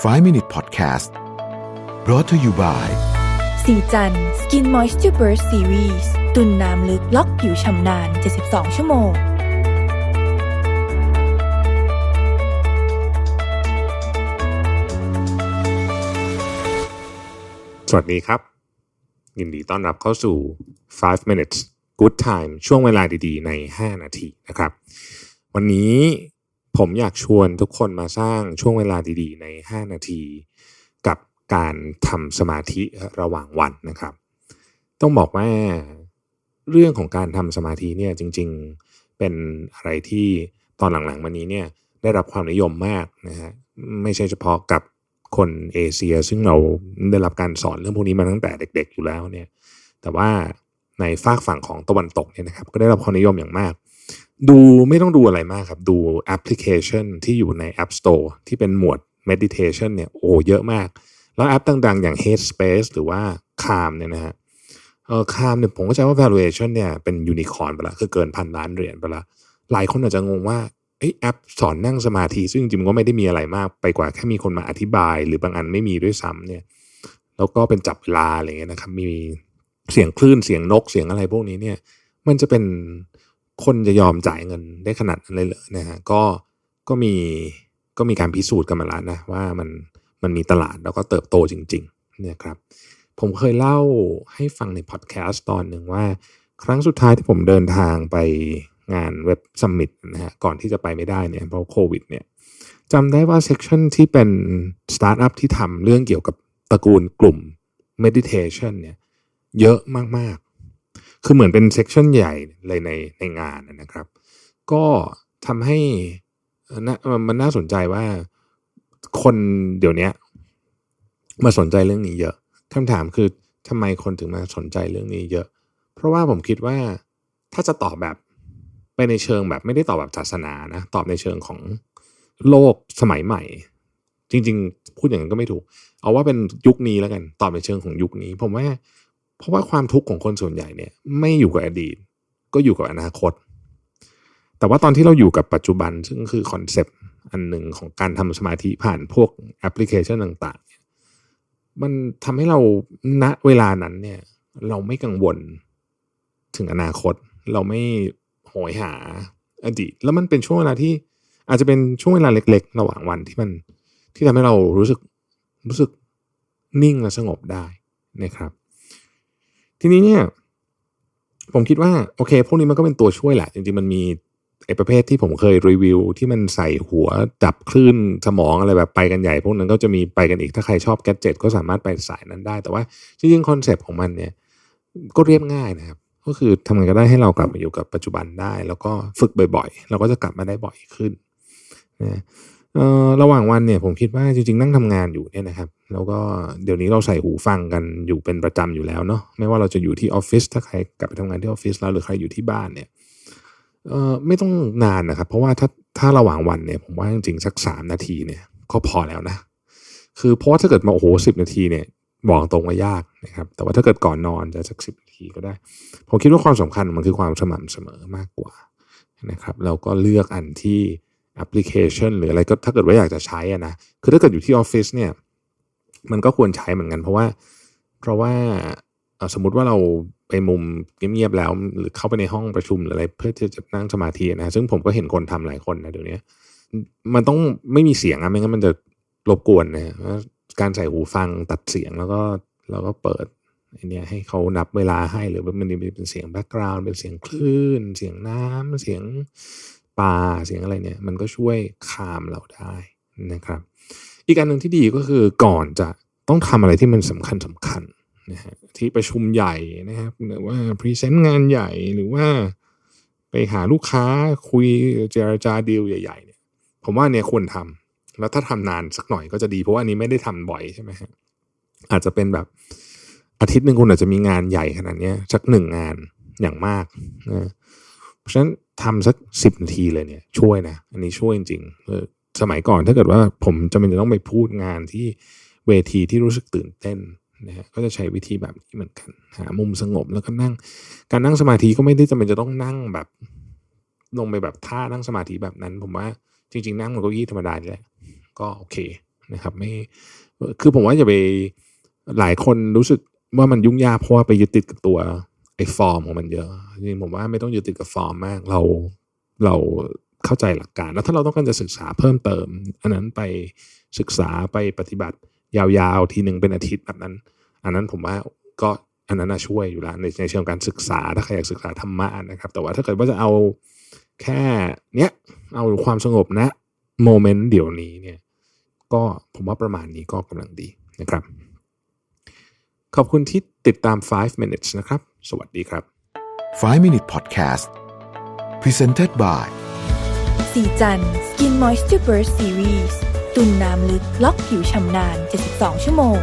5 Minute Podcast brought to you by สีจัน Skin Moisture Burst Series ตุนน้ำลึกล็อกผิวชำนาน 72 ชั่วโมง สวัสดีครับ ยินดีต้อนรับเข้าสู่ 5 minutes good time ช่วงเวลาดีๆ ใน 5 นาทีนะครับ วันนี้ ผมอยากชวนทุกคนมาสร้างช่วงเวลาดีๆ ใน 5 นาที กับการทำสมาธิระหว่างวันนะครับ ต้องบอกว่าเรื่องของการทำสมาธิเนี่ยจริง ๆเป็นอะไรที่ตอนหลังๆมานี้เนี่ยได้รับความนิยมมากนะฮะไม่ใช่เฉพาะกับคนเอเชีย ซึ่งเราได้รับการสอนเรื่องพวกนี้มาตั้งแต่เด็ก ๆ อยู่แล้วเนี่ยแต่ว่าในฝากฝั่งของตะวันตกเนี่ยนะครับก็ได้รับความนิยมอย่างมาก ดูไม่ต้องดูอะไรมากครับ ดูแอปพลิเคชันที่อยู่ใน App Store ที่เป็นหมวด meditation เนี่ยโอ้เยอะมาก แล้วแอปต่างๆ อย่าง Headspace หรือว่า Calm เนี่ยนะฮะเออ Calm เนี่ยผมก็จะว่า valuation เนี่ยเป็นยูนิคอร์นไปละคือเกินพันล้านเหรียญไปละหลายคนอาจจะงงว่าเอ้ยแอปสอนนั่งสมาธิ ซึ่งจริงๆมันก็ไม่ได้มีอะไรมากไปกว่าแค่มีคนมาอธิบาย หรือบางอันไม่มีด้วยซ้ำเนี่ยแล้วก็เป็นจับเวลาอะไรเงี้ยนะครับมีเสียงคลื่นเสียงนกเสียงอะไรพวกนี้เนี่ยมันจะเป็น คนจะยอมจ่ายเงินได้ขนาดนั้นเลยเหรอนะฮะก็ก็มีก็มีการพิสูจน์กันมาแล้วนะว่ามันมันมีตลาดแล้วก็เติบโตจริงๆเนี่ยครับผมเคยเล่าให้ฟังในพอดแคสต์ตอนหนึ่งว่า ครั้งสุดท้ายที่ผมเดินทางไปงานเว็บซัมมิตนะฮะก่อนที่จะไปไม่ได้เนี่ยเพราะโควิดเนี่ยจำได้ว่าเซ c ชันที่เป็นสตาร์ทอัพที่ทำเรื่องเกี่ยวกับตระกูลกลุ่ม meditation เนี่ยเยอะมาก คือเหมือนเป็นเซ c ชันใหญ่เลยในในงานนะครับ ก็ทำให้นะมันน่าสนใจว่าคนเดี๋ยวนี้มาสนใจเรื่องนี้เยอะคำถามคือทำไมคนถึงมาสนใจเรื่องนี้เยอะ เพราะว่าผมคิดว่าถ้าจะตอบแบบไปในเชิงแบบไม่ได้ตอบแบบศาสนานะ ตอบในเชิงของโลกสมัยใหม่ จริง ๆ พูดอย่างนั้นก็ไม่ถูก เอาว่าเป็นยุคนี้แล้วกัน ตอบในเชิงของยุคนี้ ผมว่า เพราะว่าความทุกข์ของคนส่วนใหญ่เนี่ยไม่อยู่กับอดีต ก็อยู่กับอนาคต แต่ว่าตอนที่เราอยู่กับปัจจุบันซึ่งคือคอนเซปต์อันหนึ่งของการทำสมาธิผ่านพวกแอปพลิเคชันต่างๆ มันทำให้เราณเวลานั้นเนี่ยเราไม่กังวลถึงอนาคต เราไม่โหยหาอดีต แล้วมันเป็นช่วงเวลาที่อาจจะเป็นช่วงเวลาเล็ก ๆ ระหว่างวันที่มันที่ทำให้เรารู้สึกรู้สึกนิ่งและสงบได้นะครับ ทีนี้เนี่ย ผมคิดว่าโอเค พวกนี้มันก็เป็นตัวช่วยแหละ จริงๆมันมีไอ้ประเภทที่ผมเคยรีวิว ที่มันใส่หัวจับคลื่นสมองอะไรแบบไปกันใหญ่ พวกนั้นก็จะมีไปกันอีกถ้าใครชอบแกดเจ็ตก็สามารถไปสายนั้นได้ แต่ว่าจริงๆคอนเซปต์ของมันเนี่ยก็เรียบง่ายนะครับ ก็คือทำไงก็ได้ให้เรากลับมาอยู่กับปัจจุบันได้ แล้วก็ฝึกบ่อยๆ เราก็จะกลับมาได้บ่อยขึ้นนะ เอ่อระหว่างวันเนี่ยผมคิดว่าจริงๆนั่งทำงานอยู่เนี่ยนะครับ แล้วก็เดี๋ยวนี้เราใส่หูฟังกันอยู่เป็นประจำอยู่แล้วเนาะไม่ว่าเราจะอยู่ที่ออฟฟิศถ้าใครกลับไปทำงานที่ออฟฟิศแล้วหรือใครอยู่ที่บ้านเนี่ยเอ่อไม่ต้องนานนะครับ เพราะว่าถ้าถ้าระหว่างวันเนี่ยผมว่าจริงๆสักสามนาทีเนี่ยก็พอแล้วนะ คือเพราะถ้าเกิดมาโอ้โหสิบนาทีเนี่ยบอกตรงว่ายากนะครับ แต่ว่าถ้าเกิดก่อนนอนจะสักสิบนาทีก็ได้ ผมคิดว่าความสำคัญมันคือความสม่ำเสมอมากกว่านะครับ เราก็เลือกอันที่ แอปพลิเคชัน หรืออะไรก็ถ้าเกิดว่าอยากจะใช้อะนะคือถ้าเกิดอยู่ที่ออฟฟิศเนี่ยมันก็ควรใช้เหมือนกัน เพราะว่า เพราะว่าสมมติว่าเราไปมุมเงียบๆแล้ว หรือเข้าไปในห้องประชุมหรืออะไรเพื่อที่จะนั่งสมาธินะซึ่งผมก็เห็นคนทำหลายคนนะเดี๋ยวนี้มันต้องไม่มีเสียงอะไม่งั้นมันจะรบกวนนะการใส่หูฟังตัดเสียงแล้วก็แล้วก็เปิดอเนี้ยให้เขานับเวลาให้หรือว่ามันเป็นเสียงแบ็กกราวน์เป็นเสียงคลื่น เสียงน้ำเสียง ปลาเสียงอะไรเนี่ยมันก็ช่วยคามเราได้นะครับ อีกอันหนึ่งที่ดีก็คือก่อนจะต้องทำอะไรที่มันสำคัญสำคัญนะฮะที่ประชุมใหญ่นะครับหรือว่าพรีเซนต์งานใหญ่หรือว่าไปหาลูกค้าคุยเจรจาดีลใหญ่ๆเนี่ยผมว่าเนี่ยควรทำแล้วถ้าทำนานสักหน่อยก็จะดี เพราะว่าอันนี้ไม่ได้ทำบ่อยใช่ไหมฮะอาจจะเป็นแบบอาทิตย์หนึ่งคุณอาจจะมีงานใหญ่ขนาดนี้สักหนึ่งงานอย่างมากนะเพราะฉะนั้น ทำสักสิบนาทีเลยเนี่ย ช่วยนะ อันนี้ช่วยจริงๆสมัยก่อนถ้าเกิดว่าผมจะเป็นจะต้องไปพูดงานที่เวทีที่รู้สึกตื่นเต้นนะฮะก็จะใช้วิธีแบบนี้เหมือนกัน หามุมสงบแล้วก็นั่ง การนั่งสมาธิก็ไม่ได้จำเป็นจะต้องนั่งแบบ ลงไปแบบท่านั่งสมาธิแบบนั้น ผมว่าจริง ๆ นั่งบนเก้าอี้ธรรมดานี่แหละก็โอเคนะครับ ไม่คือผมว่าอย่าไปหลายคนรู้สึกว่ามันยุ่งยากเพราะว่าไปยึดติดกับตัว ไอ้ฟอร์มของมันเยอะจริงๆผมว่าไม่ต้องยึดติดกับฟอร์มมาก เราเราเข้าใจหลักการ แล้วถ้าเราต้องการจะศึกษาเพิ่มเติม อันนั้นไปศึกษาไปปฏิบัติยาวๆ ทีหนึ่งเป็นอาทิตย์แบบนั้น อันนั้นผมว่าก็อันนั้นน่ะช่วยอยู่แล้วในในเชิงการศึกษาถ้าใครอยากศึกษาธรรมะนะครับ แต่ว่าถ้าเกิดว่าจะเอาแค่เนี้ยเอาความสงบนะโมเมนต์เดี๋ยวนี้เนี่ยก็ผมว่าประมาณนี้ก็กำลังดีนะครับ ขอบคุณที่ติดตาม 5 minutes นะครับ สวัสดีครับ 5 Minute Podcast Presented by สีจัน Skin Moisture Burst Series ตุ่นน้ำลึกล็อกผิวชำนาน 72 ชั่วโมง